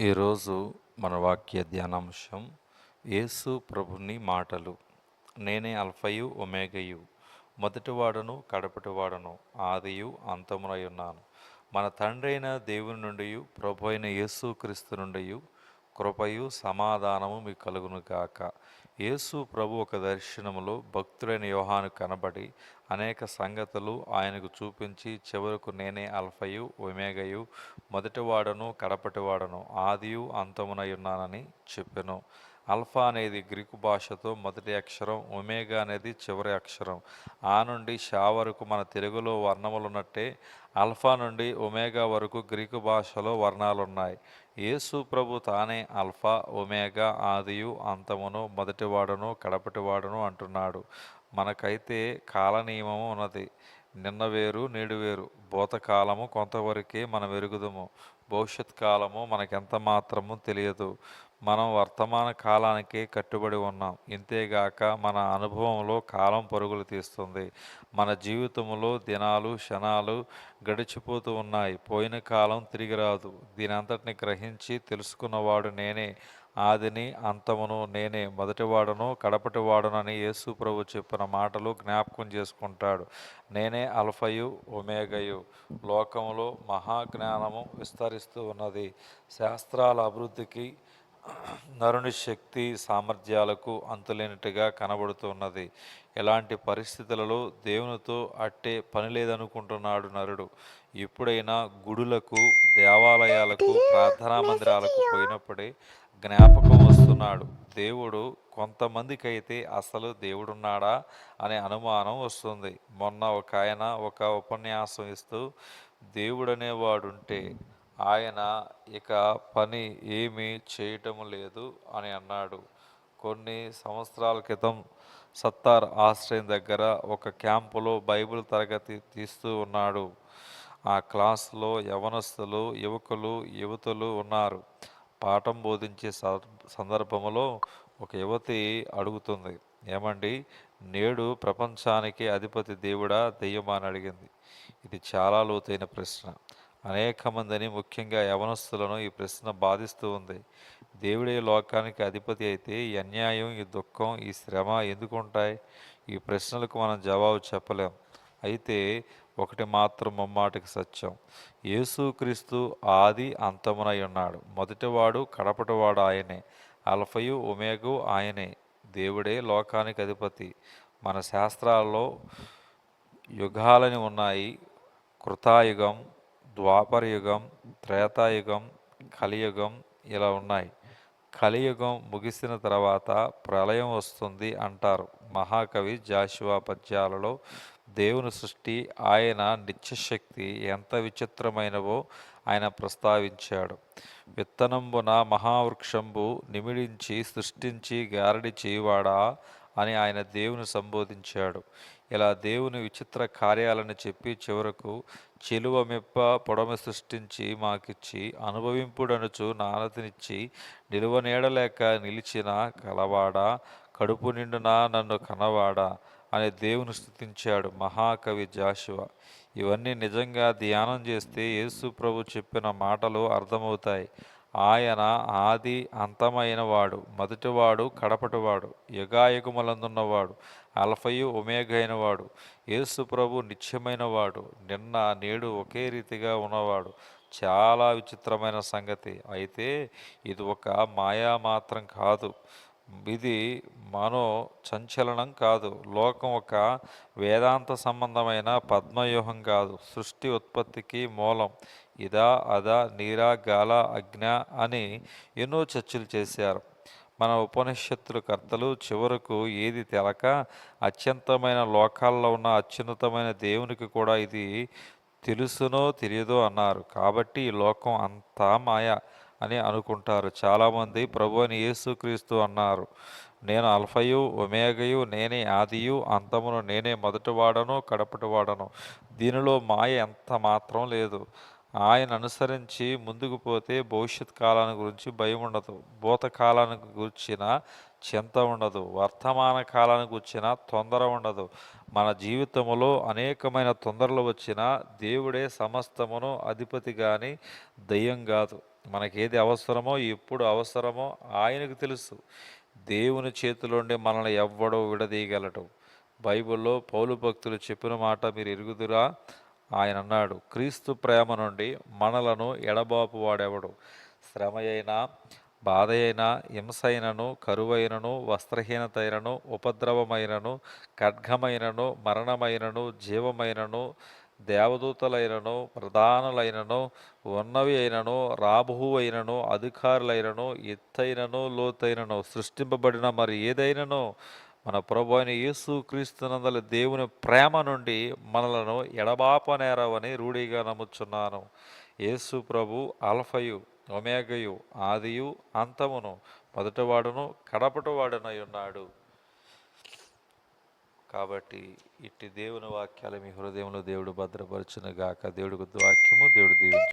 ఈరోజు మన వాక్య ధ్యానాంశం యేసు ప్రభుని మాటలు. నేనే అల్ఫయు ఒమేగయు. మొదటివాడను కడపటివాడను ఆదియు అంతమునై ఉన్నాను. మన తండ్రి అయిన దేవుని నుండి ప్రభు అయిన యేసు క్రీస్తు నుండి కృపయు సమాధానము మీకు కలుగును గాక. యేసు ప్రభు ఒక దర్శనములో భక్తుడైన యోహాను కనబడి అనేక సంగతులు ఆయనకు చూపించి చివరకు నేనే అల్ఫయు ఒమేగయు మొదటివాడను కడపటివాడను ఆదియు అంతమునై ఉన్నానని చెప్పెను. అల్ఫా అనేది గ్రీకు భాషతో మొదటి అక్షరం ఒమేగా అనేది చివరి అక్షరం. ఆ నుండి షా వరకు మన తెలుగులో వర్ణములు ఉన్నట్టే అల్ఫా నుండి ఒమేగా వరకు గ్రీకు భాషలో వర్ణాలు ఉన్నాయి యేసు ప్రభు తానే అల్ఫా ఒమేగా ఆదియు అంతమును మొదటివాడును కడపటివాడును అంటున్నాడు. మనకైతే కాల నియమము ఉన్నది. నిన్న వేరు నేడు వేరు. భూతకాలము కొంతవరకే మనం ఎరుగుదము భవిష్యత్ కాలము మనకెంత మాత్రము తెలియదు. మనం వర్తమాన కాలానికే కట్టుబడి ఉన్నాం. ఇంతేగాక మన అనుభవంలో కాలం పరుగులు తీస్తుంది. మన జీవితంలో దినాలు క్షణాలు గడిచిపోతూ ఉన్నాయి. పోయిన కాలం తిరిగి రాదు. దీనంతటిని గ్రహించి తెలుసుకున్నవాడు నేనే. ఆదిని అంతమును నేనే. మొదటివాడును కడపటివాడునని యేసు ప్రభు చెప్పిన మాటలు జ్ఞాపకం చేసుకుంటాడు. నేనే అల్ఫయు ఒమేగయు. లోకంలో మహాజ్ఞానము విస్తరిస్తూ ఉన్నది. శాస్త్రాల అభివృద్ధికి నరుని శక్తి సామర్థ్యాలకు అంతులేనట్టుగా కనబడుతున్నది. ఎలాంటి పరిస్థితులలో దేవునితో అట్టే పని లేదనుకుంటున్నాడు నరుడు. ఎప్పుడైనా గుడులకు దేవాలయాలకు ప్రార్థనా మందిరాలకు పోయినప్పుడే జ్ఞాపకం వస్తున్నాడు. దేవుడు కొంతమందికైతే అసలు దేవుడున్నాడా అనే అనుమానం వస్తుంది. మొన్న ఒక ఆయన ఒక ఉపన్యాసం ఇస్తూ దేవుడనేవాడుంటే ఆయన ఇక పని ఏమీ చేయటం లేదు అని అన్నాడు. కొన్ని సంవత్సరాల క్రితం సత్తార్ ఆశ్రయం దగ్గర ఒక క్యాంపులో బైబిల్ తరగతి తీస్తూ ఉన్నాడు. ఆ క్లాసులో యవనస్తులు యువకులు యువతులు ఉన్నారు. పాఠం బోధించే స- సందర్భంలో ఒక యువతి అడుగుతుంది. ఏమండి నేడు ప్రపంచానికి అధిపతి దేవుడా దెయ్యమా అని అడిగింది. ఇది చాలా లోతైన ప్రశ్న. అనేక మందిని ముఖ్యంగా యవనస్తులను ఈ ప్రశ్న బాధిస్తూ ఉంది. దేవుడే లోకానికి అధిపతి అయితే ఈ అన్యాయం ఈ దుఃఖం ఈ శ్రమ ఎందుకు ఉంటాయి ఈ ప్రశ్నలకు మనం జవాబు చెప్పలేం. అయితే ఒకటి మాత్రం ముమ్మాటికి సత్యం. యేసుక్రీస్తు ఆది అంతమునై ఉన్నాడు. మొదటివాడు కడపటివాడు ఆయనే. అల్ఫయు ఒమేగు ఆయనే. దేవుడే లోకానికి అధిపతి. మన శాస్త్రాల్లో యుగాలని ఉన్నాయి. కృతాయుగం ద్వాపరయుగం త్రేతాయుగం కలియుగం ఇలా ఉన్నాయి. కలియుగం ముగిసిన తర్వాత ప్రళయం వస్తుంది అంటారు. మహాకవి జాషువా పద్యాలలో దేవుని సృష్టి ఆయన నిత్యశక్తి ఎంత విచిత్రమైనవో ఆయన ప్రస్తావించాడు. విత్తనంబున మహావృక్షంబు నిమిడించి సృష్టించి గారడి చేయువాడా? అని ఆయన దేవుని సంబోధించాడు. ఇలా దేవుని విచిత్ర కార్యాలను చెప్పి చివరకు చెలువ మెప్ప పొడమ సృష్టించి మాకిచ్చి అనుభవింపుడనుచు నానతినిచ్చి నిలువ నీడలేక నిలిచిన కలవాడా కడుపు నిండునా నన్ను కనవాడా అనే దేవుని స్థుతించాడు మహాకవి జాషువ. ఇవన్నీ నిజంగా ధ్యానం చేస్తే యేసు ప్రభు చెప్పిన మాటలు అర్థమవుతాయి. ఆయన ఆది అంతమైన వాడు మొదటివాడు కడపటివాడు యుగాయుగములందున్నవాడు అల్ఫయు ఒమేగైన వాడు యేసు ప్రభు నిత్యమైనవాడు నిన్న నేడు ఒకే రీతిగా ఉన్నవాడు. చాలా విచిత్రమైన సంగతి. అయితే ఇది ఒక మాయా మాత్రం కాదు. ఇది మనో సంచలనం కాదు. లోకం ఒక వేదాంత సంబంధమైన పద్మవ్యూహం కాదు. సృష్టి ఉత్పత్తికి మూలం. ఇదా అదా నీరా గాల అజ్ఞ అని ఎన్నో చర్చలు చేశారు. మన ఉపనిషత్తుల కర్తలు చివరకు ఏది తెలక అత్యంతమైన లోకాల్లో ఉన్న అత్యున్నతమైన దేవునికి కూడా ఇది తెలుసునో తెలియదో అన్నారు. కాబట్టి ఈ లోకం అంతా మాయ అని అనుకుంటారు. చాలామంది ప్రభు అని యేసుక్రీస్తు అన్నారు. నేను అల్ఫయు ఒమేగయు నేనే ఆదియు అంతమును నేనే మొదటివాడను కడపటివాడను. దీనిలో మాయ ఎంత మాత్రం లేదు. ఆయన అనుసరించి ముందుకు పోతే భవిష్యత్ కాలాన్ని గురించి భయం ఉండదు. భూతకాలానికి గురించిన చింత ఉండదు. వర్తమాన కాలానికి వచ్చిన తొందర ఉండదు. మన జీవితంలో అనేకమైన తొందరలు వచ్చినా దేవుడే సమస్తమును అధిపతి కానీ దయ్యం కాదు. మనకి ఏది అవసరమో ఎప్పుడు అవసరమో ఆయనకు తెలుసు. దేవుని చేతిలోండి మనల్ని ఎవ్వడో విడదీయగలడు. బైబిల్లో పౌలు భక్తులు చెప్పిన మాట మీరు ఎరుగుదురా? ఆయన అన్నాడు క్రీస్తు ప్రేమ నుండి మనలను ఎడబాపు వాడెవడు? శ్రమ అయినా బాధ అయినా హింసైనను కరువైనను వస్త్రహీనత అయినను ఉపద్రవమైనను ఖడ్గమైనను మరణమైనను జీవమైనను దేవదూతలైనను ప్రధానులైనను ఉన్నవి అయినను రాబుహు అయినను అధికారులైనను ఎత్తైనను లోతైనను సృష్టింపబడిన మరి ఏదైనను మన ప్రభు అయిన యేసు క్రీస్తునందల దేవుని ప్రేమ నుండి మనలను ఎడబాపనేరవని రూఢిగా నమ్ముచున్నాను. యేసు ప్రభు అల్ఫయు ఒమేగయు ఆదియు అంతమును మొదటివాడును కడపటివాడునై ఉన్నాడు కాబట్టి ఇట్టి దేవుని వాక్యాలు మీ హృదయంలో దేవుడు భద్రపరచును గాక దేవుడికి వాక్యము దేవుడు దీవించు.